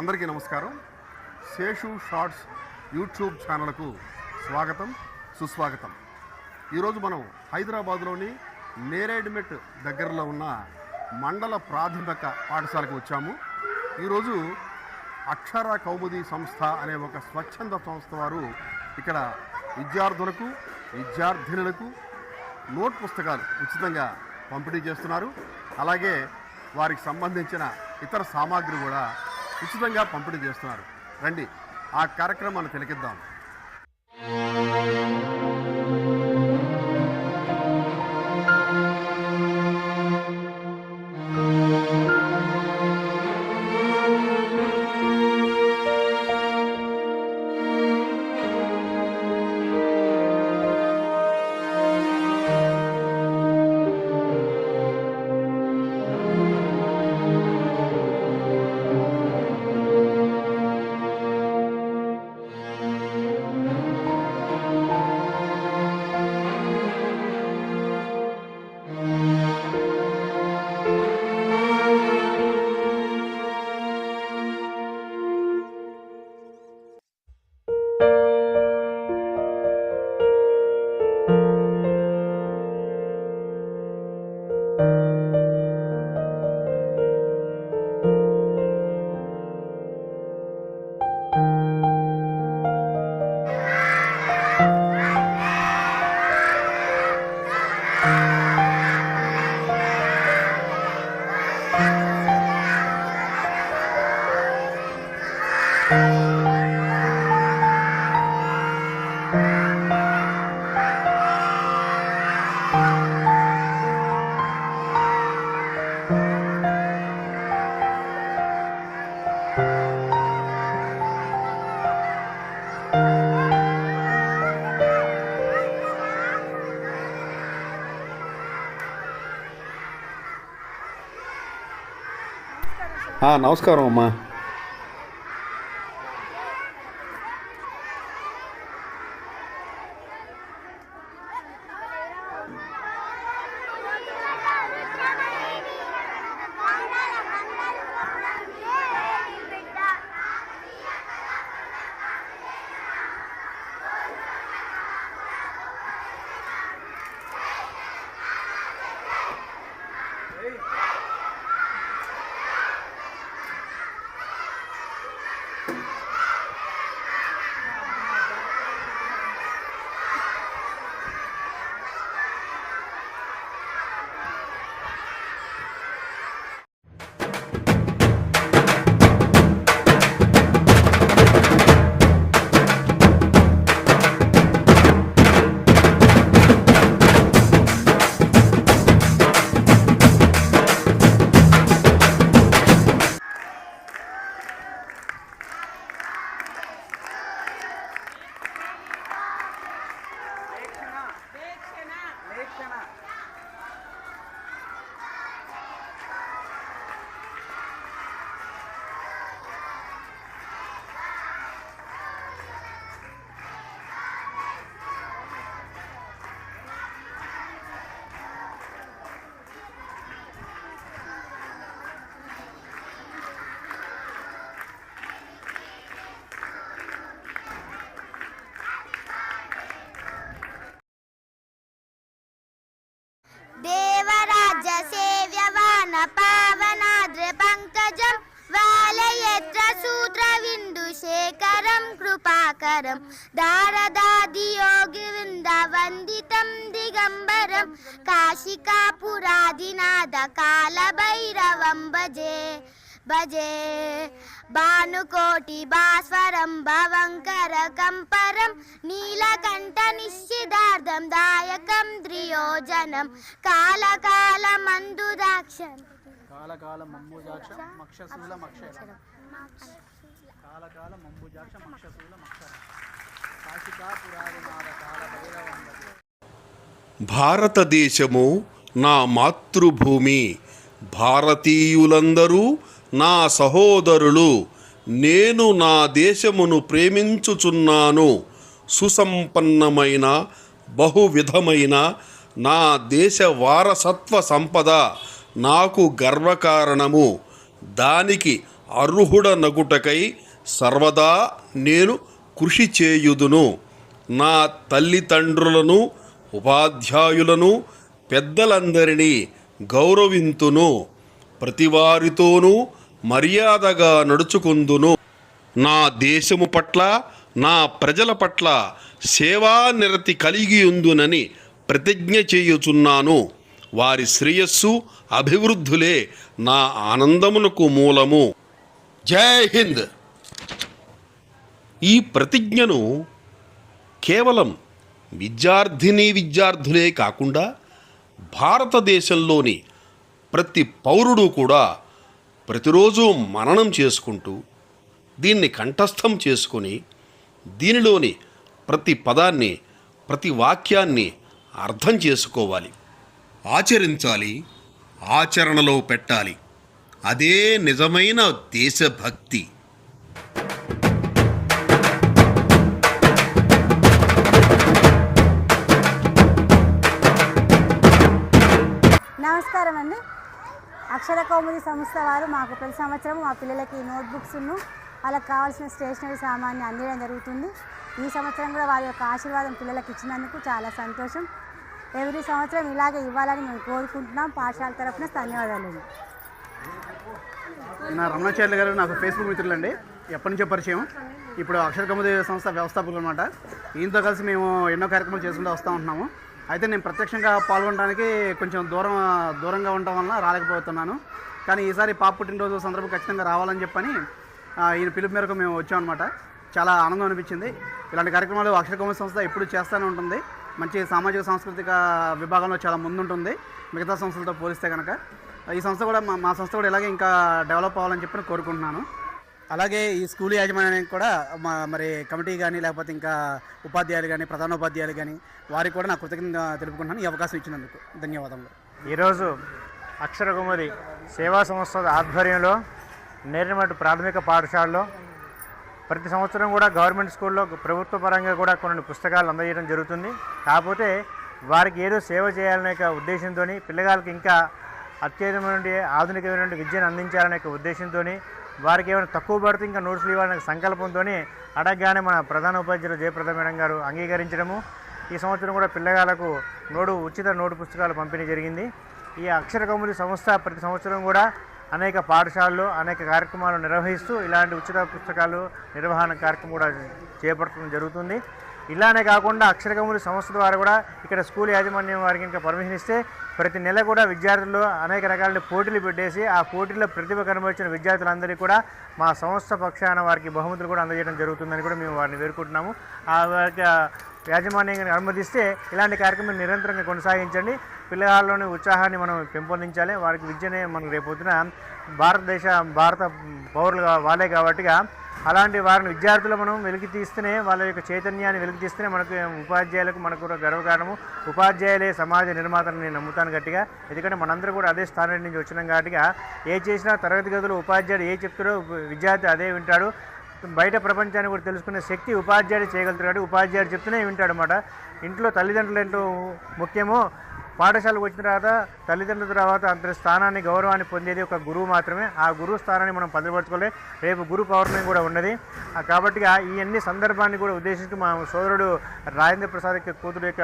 అందరికీ నమస్కారం. Seshu shorts YouTube ఛానల్కు స్వాగతం సుస్వాగతం. ఈరోజు మనం హైదరాబాద్లోని నేరేడ్మెట్ దగ్గరలో ఉన్న మండల ప్రాథమిక పాఠశాలకు వచ్చాము. ఈరోజు అక్షర కౌముది సంస్థ అనే ఒక స్వచ్ఛంద సంస్థ వారు ఇక్కడ విద్యార్థులకు విద్యార్థినులకు నోట్ పుస్తకాలు ఉచితంగా పంపిణీ చేస్తున్నారు. అలాగే వారికి సంబంధించిన ఇతర సామాగ్రి కూడా ఉచితంగా పంపిణీ చేస్తున్నారు. రండి ఆ కార్యక్రమాన్ని తిలకిద్దాం. నమస్కారం అమ్మా. విందు శేఖరం కృపాకరం దారదాది యోగి వృంద వందితం దిగంబరం కాశికాపురాదినాథ కాల భైరవం భజే భజే భానుకోటి భాస్వరం భవంకర కంపరం నీలకంఠ నిశ్చిదార్థం దాయకం త్రియోజనం కాలకాల మందు దాక్షం కాలకాల మక్షశూల మక్షర కాలకాల మంబుజాక్ష మక్షశూల మక్షర. భారతదేశము నా మాతృభూమి. భారతీయులందరూ నా సహోదరులు. నేను నా దేశమును ప్రేమించుచున్నాను. సుసంపన్నమైన బహువిధమైన నా దేశ వారసత్వ సంపద నాకు గర్వకారణము. దానికి అర్హుడ నగుటకై సర్వదా నేను కృషి చేయుదును. నా తల్లిదండ్రులను ఉపాధ్యాయులను పెద్దలందరినీ గౌరవింతును. ప్రతివారితోనూ మర్యాదగా నడుచుకుందును. నా దేశము పట్ల నా ప్రజల పట్ల సేవానిరతి కలిగి ఉందునని ప్రతిజ్ఞ చేయుచున్నాను. వారి శ్రేయస్సు అభివృద్ధులే నా ఆనందమునకు మూలము. జై హింద్! ఈ ప్రతిజ్ఞను కేవలం విద్యార్థిని విద్యార్థులే కాకుండా భారతదేశంలోని ప్రతి పౌరుడు కూడా ప్రతిరోజు మననం చేసుకుంటూ దీన్ని కంఠస్థం చేసుకొని దీనిలోని ప్రతి పదాన్ని ప్రతి వాక్యాన్ని అర్థం చేసుకోవాలి. ఆచరించాలి ఆచరణలో పెట్టాలి. అదే నిజమైన దేశభక్తి. అక్షర కౌముది సంస్థ వారు మాకు ప్రతి సంవత్సరం మా పిల్లలకి నోట్బుక్స్ను వాళ్ళకి కావాల్సిన స్టేషనరీ సామాన్ని అందించడం జరుగుతుంది. ఈ సంవత్సరం కూడా వారి యొక్క ఆశీర్వాదం పిల్లలకు ఇచ్చినందుకు చాలా సంతోషం. ఎవ్రీ సంవత్సరం ఇలాగే ఇవ్వాలని మేము కోరుకుంటున్నాం. పాఠశాల తరఫున ధన్యవాదాలు. నా రమణాచార్యులు గారు నాకు ఫేస్బుక్ మిత్రులండి. ఎప్పటి నుంచో పరిచయం. ఇప్పుడు అక్షర కౌముది సంస్థ వ్యవస్థాపకులు అనమాట ఈయనతో కలిసి మేము ఎన్నో కార్యక్రమాలు చేసుకుంటూ వస్తూ ఉంటున్నాము. అయితే నేను ప్రత్యక్షంగా పాల్గొనడానికి కొంచెం దూరం దూరంగా ఉండటం వలన రాలేకపోతున్నాను. కానీ ఈసారి పాప పుట్టినరోజు సందర్భం ఖచ్చితంగా రావాలని చెప్పని ఈయన పిలుపు మేరకు మేము వచ్చామన్నమాట. చాలా ఆనందం అనిపించింది. ఇలాంటి కార్యక్రమాలు అక్షర సంస్థ ఎప్పుడు చేస్తూనే ఉంటుంది. మంచి సామాజిక సాంస్కృతిక విభాగంలో చాలా ముందుంటుంది. మిగతా సంస్థలతో పోలిస్తే కనుక ఈ సంస్థ కూడా మా సంస్థ కూడా ఇలాగే ఇంకా డెవలప్ అవ్వాలని చెప్పి కోరుకుంటున్నాను. అలాగే ఈ స్కూల్ యాజమాన్యానికి కూడా మా మరి కమిటీ కానీ లేకపోతే ఇంకా ఉపాధ్యాయులు కానీ ప్రధానోపాధ్యాయులు కానీ వారికి కూడా నా కృతజ్ఞత తెలుపుకుంటున్నాను ఈ అవకాశం ఇచ్చినందుకు. ధన్యవాదములు. ఈరోజు అక్షర కుమరి సేవా సంస్థ ఆధ్వర్యంలో నేరమట్టు ప్రాథమిక పాఠశాలలో ప్రతి సంవత్సరం కూడా గవర్నమెంట్ స్కూల్లో ప్రభుత్వ పరంగా కూడా కొన్ని పుస్తకాలు అందజేయడం జరుగుతుంది. కాకపోతే వారికి ఏదో సేవ చేయాలనే ఉద్దేశంతో పిల్లగాళ్ళకి ఇంకా అత్యధికమైన ఆధునికమైన విద్యను అందించాలనే ఉద్దేశంతో వారికి ఏమైనా తక్కువ పడితే ఇంకా నోట్స్లు ఇవ్వాలనే సంకల్పంతో అడగగానే మన ప్రధాన ఉపాధ్యాయులు జయప్రద మేడం గారు అంగీకరించడము. ఈ సంవత్సరం కూడా పిల్లగాలకు నోడు ఉచిత నోటు పుస్తకాలు పంపిణీ జరిగింది. ఈ అక్షర కౌముది సంస్థ ప్రతి సంవత్సరం కూడా అనేక పాఠశాలలు అనేక కార్యక్రమాలు నిర్వహిస్తూ ఇలాంటి ఉచిత పుస్తకాలు నిర్వహణ కార్యక్రమం కూడా చేపట్టడం జరుగుతుంది. ఇలానే కాకుండా అక్షరగములు సంస్థ ద్వారా కూడా ఇక్కడ స్కూల్ యాజమాన్యం వారికి ఇంకా పర్మిషన్ ఇస్తే ప్రతి నెల కూడా విద్యార్థులు అనేక రకాల పోటీలు పెట్టేసి ఆ పోటీల్లో ప్రతిభ కనబరిచిన విద్యార్థులందరికీ కూడా మా సంస్థ పక్షాన వారికి బహుమతులు కూడా అందజేయడం జరుగుతుందని కూడా మేము వారిని వేడుకుంటున్నాము. ఆ వారికి యాజమాన్యాన్ని అనుమతిస్తే ఇలాంటి కార్యక్రమం నిరంతరంగా కొనసాగించండి. పిల్లగాల్లోని ఉత్సాహాన్ని మనం పెంపొందించాలి. వారికి విద్యనే మనకు రేపొద్దున భారతదేశ భారత పౌరులు వాళ్ళే కాబట్టిగా అలాంటి వారిని విద్యార్థులు మనం వెలికి తీస్తేనే వాళ్ళ యొక్క చైతన్యాన్ని వెలికి తీస్తేనే మనకు ఉపాధ్యాయులకు మనకు కూడా గర్వకారణము. ఉపాధ్యాయులే సమాజ నిర్మాతని నేను నమ్ముతాను గట్టిగా. ఎందుకంటే మనందరూ కూడా అదే స్థానం నుంచి వచ్చినాం కాబట్టిగా ఏ చేసినా తరగతి గదులు ఉపాధ్యాయుడు ఏ చెప్తాడో విద్యార్థి అదే వింటాడు. బయట ప్రపంచాన్ని కూడా తెలుసుకునే శక్తి ఉపాధ్యాయుడు చేయగలుగుతాడు కాబట్టి ఉపాధ్యాయుడు చెప్తూనే వింటాడు అన్నమాట. ఇంట్లో తల్లిదండ్రులు ఏంటో ముఖ్యమో పాఠశాలకు వచ్చిన తర్వాత తల్లిదండ్రుల తర్వాత అంత స్థానాన్ని గౌరవాన్ని పొందేది ఒక గురువు మాత్రమే. ఆ గురువు స్థానాన్ని మనం భద్రపరచుకోలే రేపు గురు పౌర్ణమి కూడా ఉన్నది. కాబట్టి ఈ అన్ని సందర్భాన్ని కూడా ఉద్దేశించి మా సోదరుడు రాజేంద్ర ప్రసాద్ యొక్క కూతురు యొక్క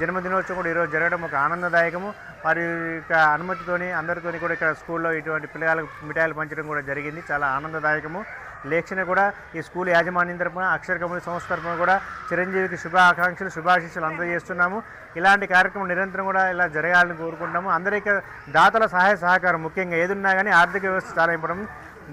జన్మదినోత్సవం కూడా ఈరోజు జరగడం ఒక ఆనందదాయకము. వారి యొక్క అనుమతితోని అందరితోని కూడా ఇక్కడ స్కూల్లో ఇటువంటి పిల్లలకు మిఠాయిలు పంచడం కూడా జరిగింది. చాలా ఆనందదాయకము. లేఖన కూడా ఈ స్కూల్ యాజమాన్యం తరపున అక్షర కమ్యూనిటీ సంస్థ తరపున కూడా చిరంజీవికి శుభాకాంక్షలు శుభాశీస్సులు అందజేస్తున్నాము. ఇలాంటి కార్యక్రమం నిరంతరం కూడా ఇలా జరగాలని కోరుకుంటాము అందరికీ దాతల సహాయ సహకారం ముఖ్యంగా ఏదున్నా కానీ ఆర్థిక వ్యవస్థ చాలా ఇవ్వడం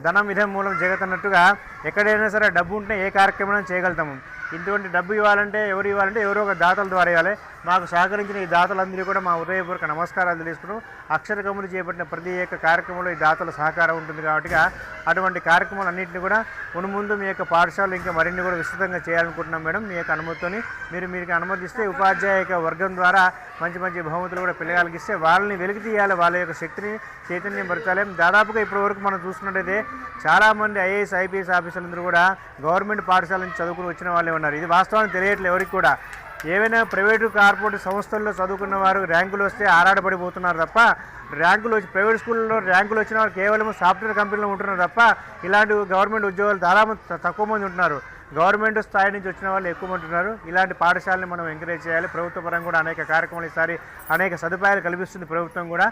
ధనం ఇదే మూలం జగతన్నట్టుగా ఎక్కడైనా సరే డబ్బు ఉంటే ఏ కార్యక్రమం చేయగలుగుతాము. ఇటువంటి డబ్బు ఇవ్వాలంటే ఎవరు ఇవ్వాలంటే ఎవరో ఒక దాతల ద్వారా ఇవ్వాలి. మాకు సహకరించిన ఈ దాతలందరూ కూడా మా హృదయపూర్వక నమస్కారాలు తెలుసుకున్నాం అక్షర కమ్ములు చేపట్టిన ప్రతి ఒక్క కార్యక్రమంలో ఈ దాతల సహకారం ఉంటుంది కాబట్టి అటువంటి కార్యక్రమాలు అన్నింటినీ కూడా మునుముందు మీ యొక్క పాఠశాలలు ఇంకా మరిన్ని కూడా విస్తృతంగా చేయాలనుకుంటున్నాం మేడం. మీ యొక్క అనుమతితోని మీరు మీకు అనుమతిస్తే ఉపాధ్యాయ వర్గం ద్వారా మంచి మంచి బహుమతులు కూడా పిల్లగాళ్ళకి ఇస్తే వాళ్ళని వెలికి తీయాలి. వాళ్ళ యొక్క శక్తిని చైతన్యం పరచాలి. దాదాపుగా ఇప్పటి వరకు మనం చూసుకున్నట్టయితే చాలామంది ఐఏఎస్ ఐపీఎస్ ఆఫీసర్లందరూ కూడా గవర్నమెంట్ పాఠశాల నుంచి చదువుకుని వచ్చిన వాళ్ళే ఉన్నారు. ఇది వాస్తవానికి తెలియట్లేదు ఎవరికి కూడా. ఏవైనా ప్రైవేటు కార్పొరేట్ సంస్థల్లో చదువుకున్న వారు ర్యాంకులు వస్తే ఆరాటపడిపోతున్నారు తప్ప ర్యాంకులు వచ్చి ప్రైవేట్ స్కూల్లో ర్యాంకులు వచ్చిన వారు కేవలం సాఫ్ట్వేర్ కంపెనీలో ఉంటున్నారు తప్ప ఇలాంటి గవర్నమెంట్ ఉద్యోగాలు చాలా తక్కువ మంది ఉంటున్నారు. గవర్నమెంట్ స్థాయి నుంచి వచ్చిన వాళ్ళు ఎక్కువ మంది ఉంటున్నారు. ఇలాంటి పాఠశాలని మనం ఎంకరేజ్ చేయాలి. ప్రభుత్వ పరంగా కూడా అనేక కార్యక్రమాలు ఈసారి అనేక సదుపాయాలు కల్పిస్తుంది ప్రభుత్వం కూడా.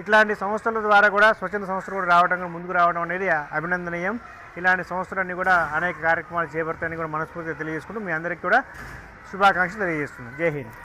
ఇట్లాంటి సంస్థల ద్వారా కూడా స్వచ్ఛంద సంస్థలు కూడా రావడం ముందుకు రావడం అనేది అభినందనీయం. ఇలాంటి సంస్థలన్నీ కూడా అనేక కార్యక్రమాలు చేపడతాయని కూడా మనస్ఫూర్తిగా తెలియజేసుకుంటూ మీ అందరికీ కూడా శుభాకాంక్షలు తెలియజేస్తున్నాను. జై హింద్.